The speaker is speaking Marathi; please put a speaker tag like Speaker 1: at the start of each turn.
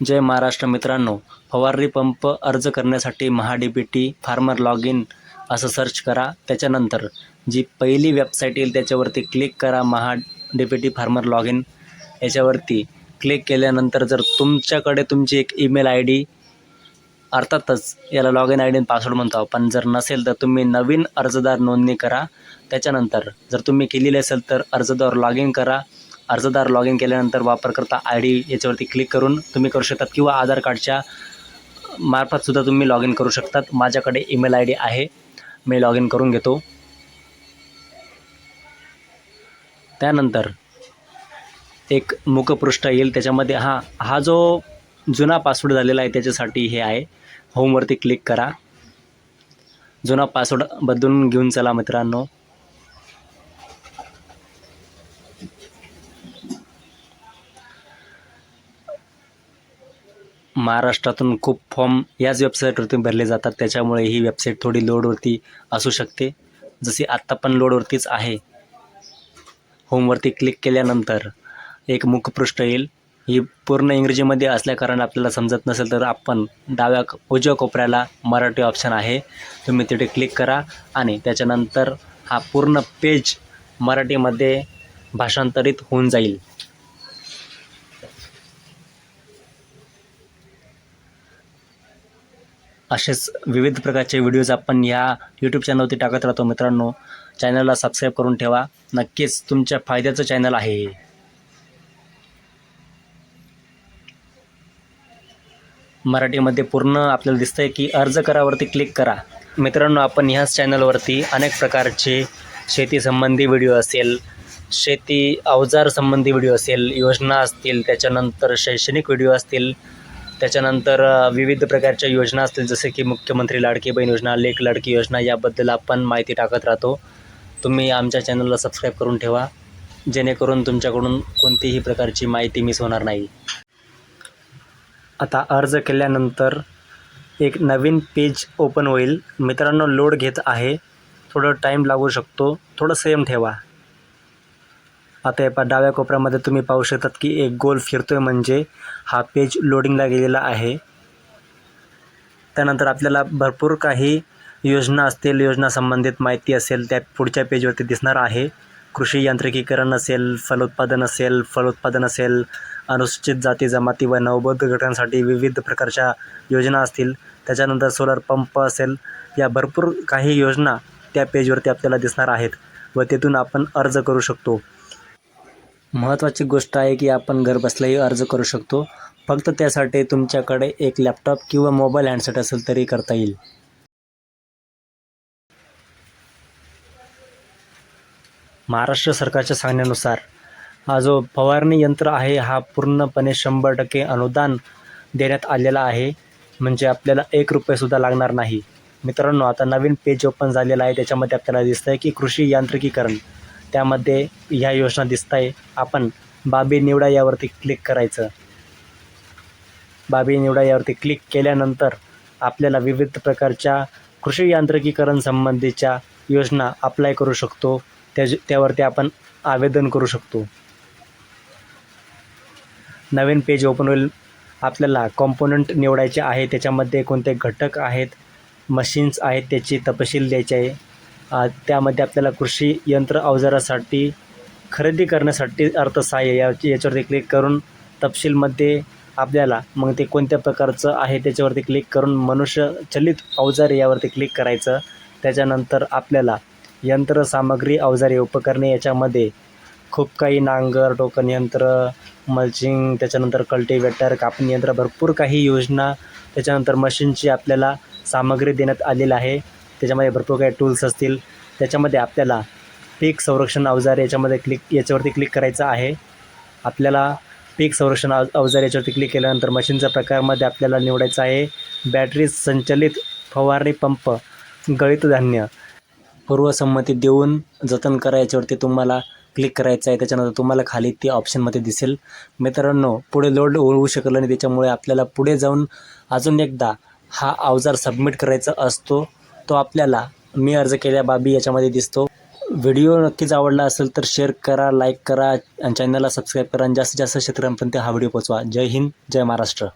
Speaker 1: जय महाराष्ट्र मित्रांनो. फवारणी पंप अर्ज करण्यासाठी महाडीबीटी फार्मर लॉग इन असं सर्च करा. त्याच्यानंतर जी पहिली वेबसाईट येईल त्याच्यावरती क्लिक करा Maha D farmer log in याच्यावरती क्लिक केल्यानंतर जर तुमच्याकडे तुमची एक ईमेल आय डी अर्थातच याला log in I D password म्हणतो आपण. जर नसेल तर तुम्ही नवीन अर्जदार नोंदणी करा. त्याच्यानंतर जर तुम्ही केलेली असेल तर अर्जदार लॉग इन करा. अर्जदार लॉग इन केल्यानंतर वापरकर्ता आय डी याच्यावरती क्लिक करून तुम्ही करू शकतात किंवा आधार कार्डच्या मार्फतसुद्धा तुम्ही लॉग इन करू शकतात. माझ्याकडे ईमेल आय डी आहे. मी लॉग इन करून घेतो. त्यानंतर एक मुखपृष्ठ येईल. त्याच्यामध्ये हा हा जो जुना पासवर्ड झालेला आहे त्याच्यासाठी हे आहे. होमवरती क्लिक करा. जुना पासवर्ड बदलून घेऊन चला मित्रांनो. महाराष्ट्रातून खूप फॉर्म याच वेबसाईटवरती भरले जातात. त्याच्यामुळे ही वेबसाईट थोडी लोडवरती असू शकते. जशी आत्ता पण लोडवरतीच आहे. होमवरती क्लिक केल्यानंतर एक मुखपृष्ठ येईल. ही पूर्ण इंग्रजीमध्ये असल्याकारण आपल्याला समजत नसेल तर आपण डाव्या उजव्या कोपऱ्याला मराठी ऑप्शन आहे. तुम्ही तिथे क्लिक करा आणि त्याच्यानंतर हा पूर्ण पेज मराठीमध्ये भाषांतरित होऊन जाईल. असेच विविध प्रकारचे व्हिडिओज आपण या यूट्यूब चॅनलवरती टाकत राहतो मित्रांनो. चॅनलला सबस्क्राईब करून ठेवा. नक्कीच तुमच्या फायद्याचं चॅनल आहे. मराठीमध्ये पूर्ण आपल्याला दिसतंय की अर्ज करावरती क्लिक करा. मित्रांनो आपण ह्याच चॅनलवरती अनेक प्रकारचे शेतीसंबंधी व्हिडिओ असेल शेती अवजार संबंधी व्हिडिओ असेल योजना असतील त्याच्यानंतर शैक्षणिक व्हिडिओ असतील त्याच्यानंतर विविध प्रकारच्या योजना असतील जसे की मुख्यमंत्री लाडकी बहीण योजना लेख लाडकी योजना याबद्दल आपण माहिती टाकत राहतो. तुम्ही आमच्या चॅनलला सबस्क्राईब करून ठेवा जेणेकरून तुमच्याकडून कोणतीही प्रकारची माहिती मिस होणार नाही. आता अर्ज केल्यानंतर एक नवीन पेज ओपन होईल. मित्रांनो लोड घेत आहे. थोडं टाईम लागू शकतो. थोडं सेम ठेवा. आता पा डाव्या कोपऱ्यामध्ये तुम्ही पाहू शकतात की एक गोल फिरतोय म्हणजे हा पेज लोडिंगला गेलेला आहे. त्यानंतर आपल्याला भरपूर काही योजना असतील योजना संबंधित माहिती असेल त्या पुढच्या पेजवरती दिसणार आहे. कृषी यांत्रिकीकरण असेल फलोत्पादन असेल फलोत्पादन असेल अनुसूचित जाती जमाती व नवबौद्ध घटकांसाठी विविध प्रकारच्या योजना असतील. त्याच्यानंतर सोलर पंप असेल या भरपूर काही योजना त्या पेजवरती आपल्याला दिसणार आहेत व तिथून आपण अर्ज करू शकतो. महत्त्वाची गोष्ट आहे की आपण घरबसल्याही अर्ज करू शकतो. फक्त त्यासाठी तुमच्याकडे एक लॅपटॉप किंवा मोबाईल हँडसेट असेल तरी करता येईल. महाराष्ट्र सरकारच्या सांगण्यानुसार हा जो फवारणी यंत्र आहे हा पूर्णपणे शंभर टक्के अनुदान देण्यात आलेला आहे. म्हणजे आपल्याला एक रुपयेसुद्धा लागणार नाही. मित्रांनो आता नवीन पेज ओपन झालेला आहे त्याच्यामध्ये आपल्याला दिसतं आहे की कृषी यांत्रिकीकरण. त्यामध्ये ह्या योजना दिसत आहे आपण बाबी निवडा यावरती क्लिक करायचं. बाबी निवडा यावरती क्लिक केल्यानंतर आपल्याला विविध प्रकारच्या कृषी यांत्रिकीकरण संबंधीच्या योजना अप्लाय करू शकतो. त्या त्यावरती आपण आवेदन करू शकतो. नवीन पेज ओपन होईल. आपल्याला कॉम्पोनंट निवडायचे आहे. त्याच्यामध्ये कोणते घटक आहेत? मशीन्स आहेत. त्याची तपशील द्यायचे आहे. त्यामध्ये आपल्याला कृषी यंत्र अवजारासाठी खरेदी करण्यासाठी अर्थसहाय्य या याच्यावरती क्लिक करून तपशीलमध्ये आपल्याला मग ते कोणत्या प्रकारचं आहे त्याच्यावरती क्लिक करून मनुष्य चलित अवजार यावरती क्लिक करायचं. त्याच्यानंतर आपल्याला यंत्रसामग्री अवजारे उपकरणे याच्यामध्ये खूप काही नांगर टोकन यंत्र मल्चिंग त्याच्यानंतर कल्टिवेटर कापणी यंत्र भरपूर काही योजना त्याच्यानंतर मशीनची आपल्याला सामग्री देण्यात आलेली आहे. त्याच्यामध्ये भरपूर काही टूल्स असतील. त्याच्यामध्ये आपल्याला पीक संरक्षण अवजार याच्यामध्ये क्लिक याच्यावरती क्लिक करायचं आहे. आपल्याला पीक संरक्षण अव अवजार याच्यावरती क्लिक केल्यानंतर मशीनचा प्रकारमध्ये आपल्याला निवडायचं आहे. बॅटरी संचलित फवारणी पंप गळित धान्य पूर्वसंमती देऊन जतन करा याच्यावरती तुम्हाला क्लिक करायचं आहे. त्याच्यानंतर तुम्हाला खाली ती ऑप्शनमध्ये दिसेल. मित्रांनो पुढे लोड होऊ शकलं नाही. त्याच्यामुळे आपल्याला पुढे जाऊन अजून एकदा हा अवजार सबमिट करायचा असतो. तो आपल्याला मी अर्ज केल्या बाबी याच्यामध्ये दिसतो. व्हिडिओ नक्कीच आवडला असेल तर शेअर करा लाईक करा आणि चॅनलला सबस्क्राईब करा आणि जास्तीत जास्त शेतकऱ्यांपर्यंत हा व्हिडिओ पोचवा जय हिंद जय महाराष्ट्र.